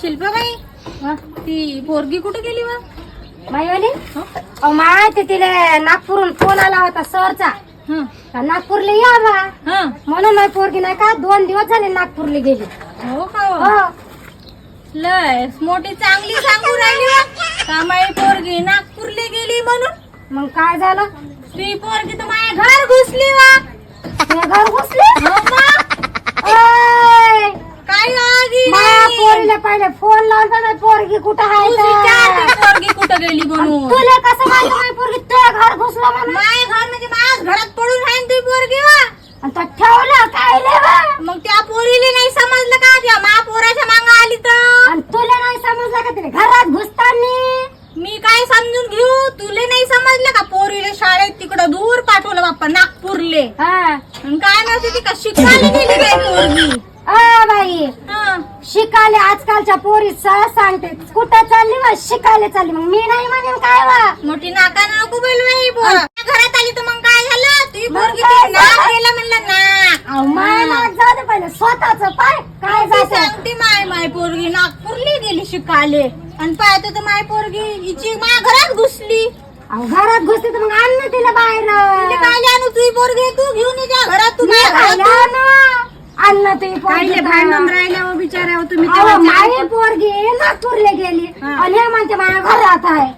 शिल्पाबाई ती पोरगी कुठे गेली वा? बाईवाली अहो माय ते तिला नागपूरहून फोन आला होता सरचा. हं, का नागपूरला या बा? हं. म्हणून माझी पोरगी नाही का दोन दिवस झाले नागपूरला गेली. हो का हो? हो. लय मोठी चांगली सांगू राहिली वा. कामाई पोरगी नागपूरला गेली म्हणून? मग काय झालं? ती पोरगी तर माझ्या घर घुसली वा. घर घुसले? हो? ओय! काय आगी माझ्या पोरीला पहिले फोन लावून माझी पोरगी कुठं आहे तर? पोरगी कुठं गेली म्हणून. तुला कसं माहिती माझी पोरगी तुझ्या घर घुसलं म्हणून? माय घर म्हणजे माझ्याच घरात पडून राहीन ती पोरगी वा. आणि तो ठेवलं काय समजून घेऊ. तुले नाही समजलं का पोरीले शाळेत तिकडं दूर पाठवलं बाप्पा नागपूरले? हा. काय माहिती ती का शिकायला गेली काय पोरगी? अ बाई. हं. शिकायले आजकालच्या पोरी सहज सांगते. कुठं चालली वा? शिकायला चालली. मग मी नाही म्हणेन काय वा? मोठी नाकानं नको बोलू बाई पोर घरात आली तर मग काय झालं? तुझी मग पोरगी काय ती नाक झालं? गेलं म्हणलं नाक. अहो, माय नाक जाऊ दे पहिले. स्वतःच पाय. काय ती जाते? सांगते माय माय पोरगी नागपूरली गेली शिकायले. आणि पाहतो तर माय पोरगी हिची माझ्या घरात घुसली. अहो घरात घुसते तर मग आण ना तिला बाहेर. म्हणजे काय जानू तुझी पोरगी तू घेऊन ये जा घरात तू मी माझ्या घरात खायला आण. ना तुझी पोरगी तर. राहिल्यावर बिचाऱ्यावर तुम्ही अहो, माझी पोरगी नागपूरला गेली. हा. आणि हे म्हणते माझ्या घरात आहे.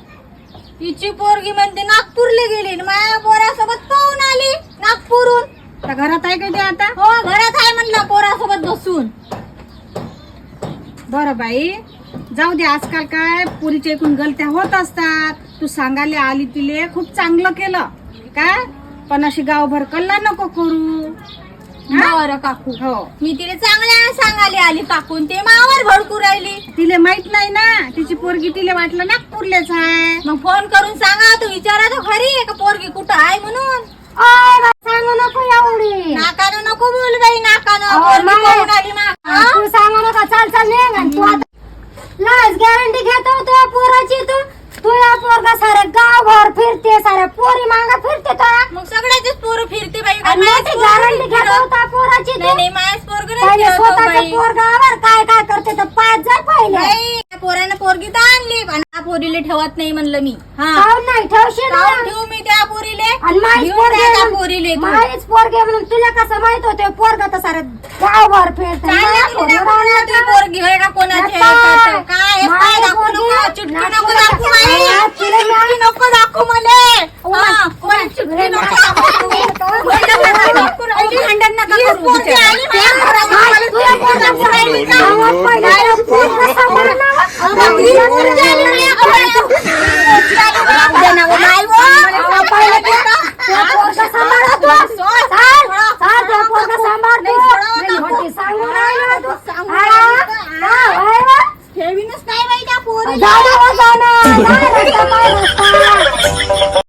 तिची पोरगी म्हणते नागपूरला गेली. आणि माझ्या पोरासोबत पाहून आली नागपूरहून. घरात आहे का ते आता? हो घरात आहे म्हणलं पोरासोबत बसून. बरं बाई. जाऊ दे आजकाल काय पुरीच्या एकूण गलत्या होत असतात. तू सांगायला आली तिले खूप चांगलं केलं. काय? पण अशी गावभर कल्ला नको करू. बरं काकू. हो. मी तिला चांगल्या सांगायला आली काकून ते मावर भडकू राहिली. तिले माहीत नाही ना तिची पोरगी तिले वाटलं नागपूरलेच आहे. मग फोन करून सांगा तू विचारा तर खरी आहे का पोरगी कुठं आहे म्हणून अय बा, सांगू नको एवढी नाकानं नको बोल बाई नाकानं अहो, पोरगी नाही. पाहून आली माग हा, तू सांगू नका चाल चाल निघ आणि तू आता लाच गॅरंटी घेतो तुझ्या पोराची तू तुझ्या पोरगा सारे फिरते साऱ्या पोरी मांगा फिरते तो मग सगळ्याचेच पोरं फिरते बाई. आणि मोठी गॅरंटी घेतो होता पोराची नाही तू? नाही माझ्याच पोरग पहिले नाही स्वतःच्या बाई. पोरगावर काय काय करते तर पाच जा पहिले. बाई, पोरानं पोरगी तर आणली पण त्या पोरीले ठेवत नाही म्हणलं मी. हा. नाही? ठेवशील ना? काहून ठेवू मी त्या पोरीले? आणि माहीच घेऊन पोरगे जा त्या म्हणून- पोरीले तू. माहीच पोरगे म्हणून तुला कसं माहीत होते? पोरगा तर सारे गावभर फिरते. पोरगं तुला होय का कोणाची आहे आता तर काय माझी काय दाखवू पोरगी नको चुटकी नको हा? हा, होय बा? ठेवीनच नाही बाई त्या पोरी जाऊ दे, हो, जाऊ ना. काय रस्ता, काय रस्ता?